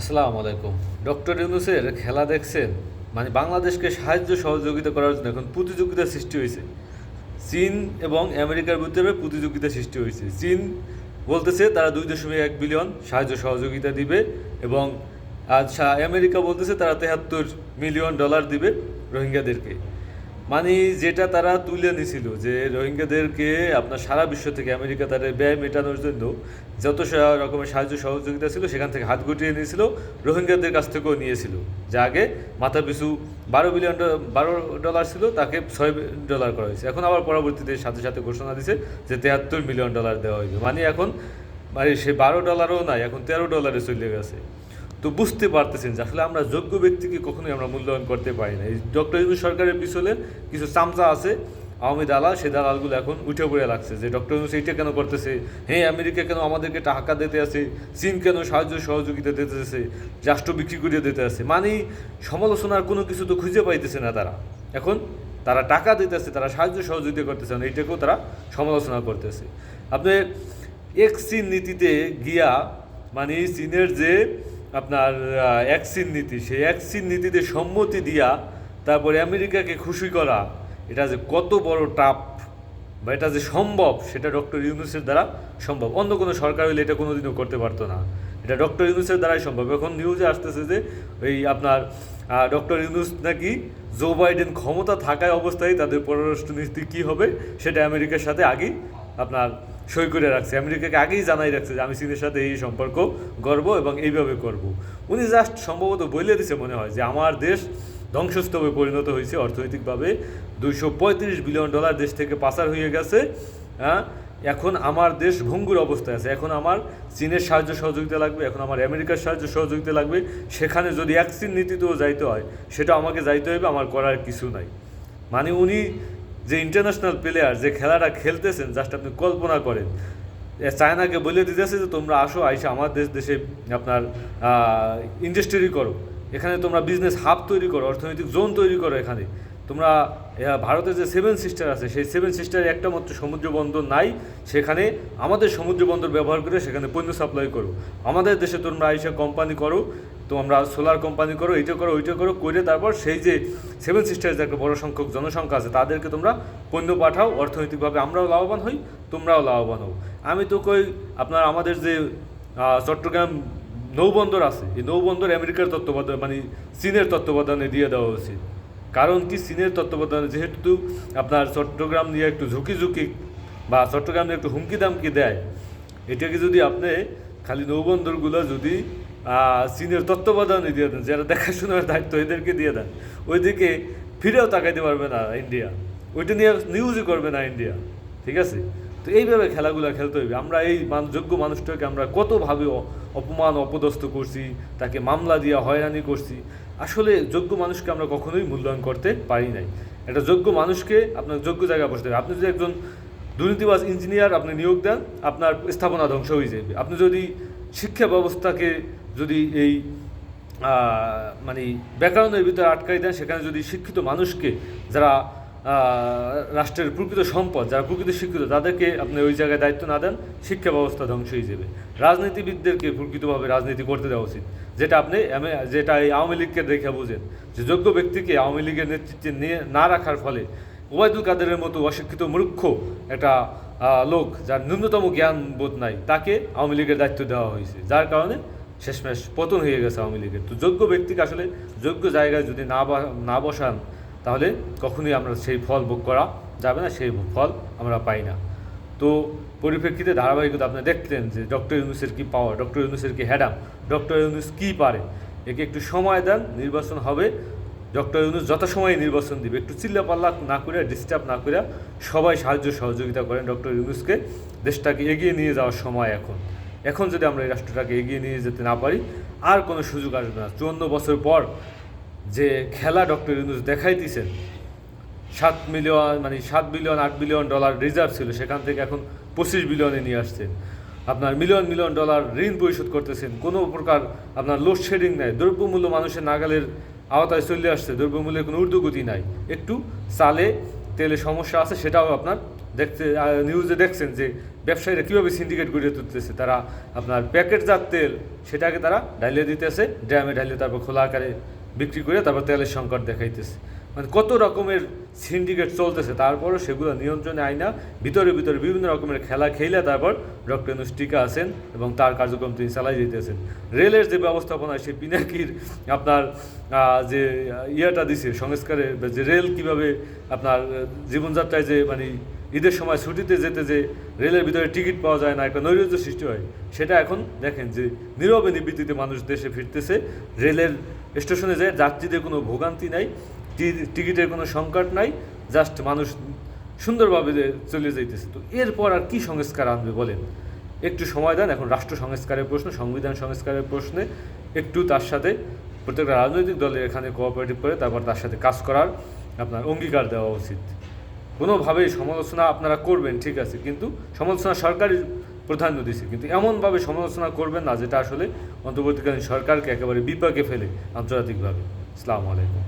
আসসালামু আলাইকুম। ডক্টর ইউনুসের খেলা দেখছেন? মানে বাংলাদেশকে সাহায্য সহযোগিতা করার জন্য এখন প্রতিযোগিতা সৃষ্টি হয়েছে। চীন এবং আমেরিকার ভিতরে প্রতিযোগিতা সৃষ্টি হয়েছে। চীন বলতেছে তারা দুই দশমিক এক বিলিয়ন সাহায্য সহযোগিতা দিবে এবং আজ আমেরিকা বলতেছে তারা তেহাত্তর মিলিয়ন ডলার দিবে রোহিঙ্গাদেরকে। মানে যেটা তারা তুলে নিছিল যে রোহিঙ্গাদেরকে আপনার সারা বিশ্ব থেকে আমেরিকা তাদের ব্যয় মেটানোর জন্য যত রকমের সাহায্য সহযোগিতা ছিল, সেখান থেকে হাত গুটিয়ে নিয়েছিল, রোহিঙ্গাদের কাছ থেকেও নিয়েছিল। যা আগে মাথা পিছু বারো বিলিয়ন বারো ডলার ছিল, তাকে ছয় ডলার করা হয়েছে। এখন আবার পরবর্তীতে সাথে সাথে ঘোষণা দিছে যে তেহাত্তর মিলিয়ন ডলার দেওয়া হয়েছে মানে এখন মানে সে বারো ডলারও নাই, এখন তেরো ডলারে চলে গেছে। তো বুঝতে পারতেছেন যে আসলে আমরা যোগ্য ব্যক্তিকে কখনোই আমরা মূল্যায়ন করতে পারি না। এই ডক্টর ইউনুস সরকারের পিছনে কিছু চামচা আছে, আওয়ামী দালাল সে দালালগুলো এখন উঠে পড়ে লাগছে যে ডক্টর ইউনুস এইটা কেন করতেছে? হ্যাঁ আমেরিকা কেন আমাদেরকে টাকা দিতে আছে? চীন কেন সাহায্য সহযোগিতা দিতেছে রাষ্ট্র বিক্রি করে দিতে আছে? মানে সমালোচনার কোনো কিছু তো খুঁজে পাইতেছে না তারা। এখন তারা টাকা দিতেছে তারা সাহায্য সহযোগিতা করতেছে না এইটাকেও তারা সমালোচনা করতেছে। আপনি এক চীন নীতিতে গিয়া মানে চীনের যে আপনার চীন নীতি। সেই চীন নীতিতে সম্মতি দিয়া তারপরে আমেরিকাকে খুশি করা, এটা যে কত বড় টাপ বা এটা যে সম্ভব, সেটা ডক্টর ইউনুসের দ্বারা সম্ভব। অন্য কোনো সরকার হলে এটা কোনোদিনও করতে পারতো না। এটা ডক্টর ইউনুসের দ্বারাই সম্ভব। এখন নিউজে আসতেছে যে এই আপনার ডক্টর ইউনুস নাকি জো বাইডেন ক্ষমতা থাকায় অবস্থায় তাদের পররাষ্ট্রনীতি কী হবে, সেটা আমেরিকার সাথে আগেই আপনার সই করে রাখছে। আমেরিকাকে আগেই জানাই রাখছে যে, আমি চীনের সাথে এই সম্পর্ক গর্ব এবং এইভাবে করব। উনি জাস্ট সম্ভবত বলে দিছে মনে হয় যে, আমার দেশ ধ্বংসস্তূপে পরিণত হয়েছে। অর্থনৈতিকভাবে দুইশো পঁয়ত্রিশ বিলিয়ন ডলার দেশ থেকে পাচার হয়ে গেছে। হ্যাঁ এখন আমার দেশ ভঙ্গুর অবস্থায় আছে। এখন আমার চীনের সাহায্য সহযোগিতা লাগবে। এখন আমার আমেরিকার সাহায্য সহযোগিতা লাগবে। সেখানে যদি এক নীতিতেও যাইতে হয়, সেটা আমাকে যাইতে হবে আমার করার কিছু নাই। মানে উনি যে ইন্টারন্যাশনাল প্লেয়ার যে খেলাটা খেলতেছেন জাস্ট আপনি কল্পনা করেন। চায়নাকে বলে দিতেছে যে, তোমরা আসো, আইসা আমার দেশ, দেশে আপনার ইন্ডাস্ট্রি করো। এখানে তোমরা বিজনেস হাব তৈরি করো, অর্থনৈতিক জোন তৈরি করো এখানে। তোমরা ভারতের যে সেভেন সিস্টার আছে, সেই সেভেন সিস্টারে একটা মাত্র সমুদ্র বন্দর নাই। সেখানে আমাদের সমুদ্র বন্দর ব্যবহার করে সেখানে পণ্য সাপ্লাই করো। আমাদের দেশে তোমরা আইসা কোম্পানি করো তো আমরা সোলার কোম্পানি করো, এইটা করো, ওইটা করো, করে তারপর সেই যে সেভেন সিস্টারের যে একটা বড় সংখ্যক জনসংখ্যা আছে, তাদেরকে তোমরা পণ্য পাঠাও, অর্থনৈতিকভাবে আমরাও লাভবান হই, তোমরাও লাভবান হও। আমি তো কই, আপনার আমাদের যে চট্টগ্রাম নৌবন্দর আছে, এই নৌবন্দর আমেরিকার তত্ত্বাবধান মানে চীনের তত্ত্বাবধানে দিয়ে দেওয়া উচিত কারণ কি, চীনের তত্ত্বাবধানে যেহেতু আপনার চট্টগ্রাম নিয়ে একটু ঝুঁকি ঝুঁকি বা চট্টগ্রাম নিয়ে একটু হুমকি দামকি দেয়, এটাকে যদি আপনি খালি নৌবন্দরগুলো যদি চীনের তত্ত্বাবধানে দিয়ে দেন, যারা দেখাশোনার দায়িত্ব এদেরকে দিয়ে দেন। ওইদিকে ফিরেও তাকাইতে পারবে না ইন্ডিয়া। ওইটা নিয়ে নিউজই করবে না ইন্ডিয়া, ঠিক আছে? তো এইভাবে খেলাগুলো খেলতে হইবে। আমরা এই যোগ্য মানুষটাকে আমরা কতভাবে অপমান, অপদস্থ করছি, তাকে মামলা দিয়ে হয়রানি করছি, আসলে যোগ্য মানুষকে আমরা কখনোই মূল্যায়ন করতে পারি নাই। একটা যোগ্য মানুষকে আপনার যোগ্য জায়গায় বসতে হবে। আপনি যদি একজন দুর্নীতিবাজ ইঞ্জিনিয়ার আপনি নিয়োগ দেন, আপনার স্থাপনা ধ্বংস হয়ে যাবে। আপনি যদি শিক্ষা ব্যবস্থাকে যদি এই মানে ব্যাকরণের ভিতরে আটকাই দেন, সেখানে যদি শিক্ষিত মানুষকে যারা রাষ্ট্রের প্রকৃত সম্পদ, যারা প্রকৃত শিক্ষিত, তাদেরকে আপনি ওই জায়গায় দায়িত্ব না দেন, শিক্ষা ব্যবস্থা ধ্বংস হয়ে যাবে। রাজনীতিবিদদেরকে প্রকৃতভাবে রাজনীতি করতে দেওয়া উচিত। যেটা আপনি যেটা এই আওয়ামী লীগকে দেখে বুঝেন। যে যোগ্য ব্যক্তিকে আওয়ামী লীগের নেতৃত্বে নিয়ে না রাখার ফলে ওবায়দুল কাদেরের মতো অশিক্ষিত মূর্খ একটা লোক, যার ন্যূনতম জ্ঞান বোধ নাই, তাকে আওয়ামী লীগের দায়িত্ব দেওয়া হয়েছে। যার কারণে শেষমেশ পতন হয়ে গেছে আওয়ামী লীগের। তো যোগ্য ব্যক্তিকে আসলে যোগ্য জায়গায় যদি না না বসান, তাহলে কখনোই আমরা সেই ফল ভোগ করা যাবে না, সেই ফল আমরা পাই না। তো পরিপ্রেক্ষিতে ধারাবাহিকতা আপনি দেখলেন যে ডক্টর ইউনুসের কি পাওয়ার ডক্টর ইউনুসের কি হ্যাডাম, ডক্টর ইউনুস কী পারে? একে একটু সময় দেন, নির্বাচন হবে। ডক্টর ইউনুস যথাসময়ে নির্বাচন দিবে। একটু চিল্লাপাল্লা না করে ডিস্টার্ব না করে সবাই সাহায্য সহযোগিতা করেন ডক্টর ইউনুসকে। দেশটাকে এগিয়ে নিয়ে যাওয়ার সময় এখন। এখন যদি আমরা এই রাষ্ট্রটাকে এগিয়ে নিয়ে যেতে না পারি, আর কোনো সুযোগ আসবে না। চুয়ান্ন বছর পর যে খেলা ডক্টর ইউনুস দেখাইতেছেন, সাত মিলিয়ন মানে সাত বিলিয়ন, আট বিলিয়ন ডলার রিজার্ভ ছিল, সেখান থেকে এখন পঁচিশ বিলিয়নে নিয়ে আসছেন। আপনার মিলিয়ন মিলিয়ন ডলার ঋণ পরিশোধ করতেছেন, কোনো প্রকার আপনার লোডশেডিং নাই। দ্রব্যমূল্য মানুষের নাগালের আওতায় চলে আসছে, দ্রব্যমূল্যের কোনো ঊর্ধ্বগতি নাই। একটু চালে তেলে সমস্যা আছে, সেটাও আপনার দেখতে নিউজে দেখছেন যে ব্যবসায়ীরা কীভাবে সিন্ডিকেট গড়িয়ে তুলতেছে, তারা আপনার প্যাকেটজাত তেল, সেটাকে তারা ঢালিয়ে দিতেছে, ড্রামে ঢালিয়ে তারপর খোলা আকারে বিক্রি করে তারপর তেলের সংকট দেখাইতেছে। মানে কত রকমের সিন্ডিকেট চলতেছে, তারপরও সেগুলো নিয়ন্ত্রণে আয় না। ভিতরে ভিতরে বিভিন্ন রকমের খেলা খেলে তারপর ডক্টর ইউনুস টিকা আছেন এবং তার কার্যক্রম তিনি চালাই যেতেছেন রেলের যে ব্যবস্থাপনা, সেই পিনাকির আপনার যে ইয়েটা দিছে, সংস্কারে যে রেল কীভাবে আপনার জীবনযাত্রায় যে মানে ঈদের সময় ছুটিতে যেতে যে রেলের ভিতরে টিকিট পাওয়া যায় না, একটা নৈরাজ্য সৃষ্টি হয়, সেটা এখন দেখেন যে নীরবে নিবৃত্তিতে মানুষ দেশে ফিরতেছে। রেলের স্টেশনে যায়, যাত্রীদের কোনো ভোগান্তি নাই। টিকিটের কোনো সংকট নাই জাস্ট মানুষ সুন্দরভাবে চলে যাইতেছে। তো এরপর আর কি সংস্কার আনবে বলেন? একটু সময় দেন, এখন রাষ্ট্র সংস্কারের প্রশ্ন, সংবিধান সংস্কারের প্রশ্নে একটু তার সাথে প্রত্যেকটা রাজনৈতিক দলের এখানে কোঅপারেটিভ করে, তারপর তার সাথে কাজ করার আপনার অঙ্গীকার দেওয়া উচিত। কোনোভাবেই সমালোচনা আপনারা করবেন, ঠিক আছে, কিন্তু সমালোচনা সরকারি প্রাধান্য দিচ্ছে কিন্তু এমনভাবে সমালোচনা করবেন না, যেটা আসলে অন্তর্বর্তীকালীন সরকারকে একেবারে বিপাকে ফেলে আন্তর্জাতিকভাবে। আসসালামু আলাইকুম।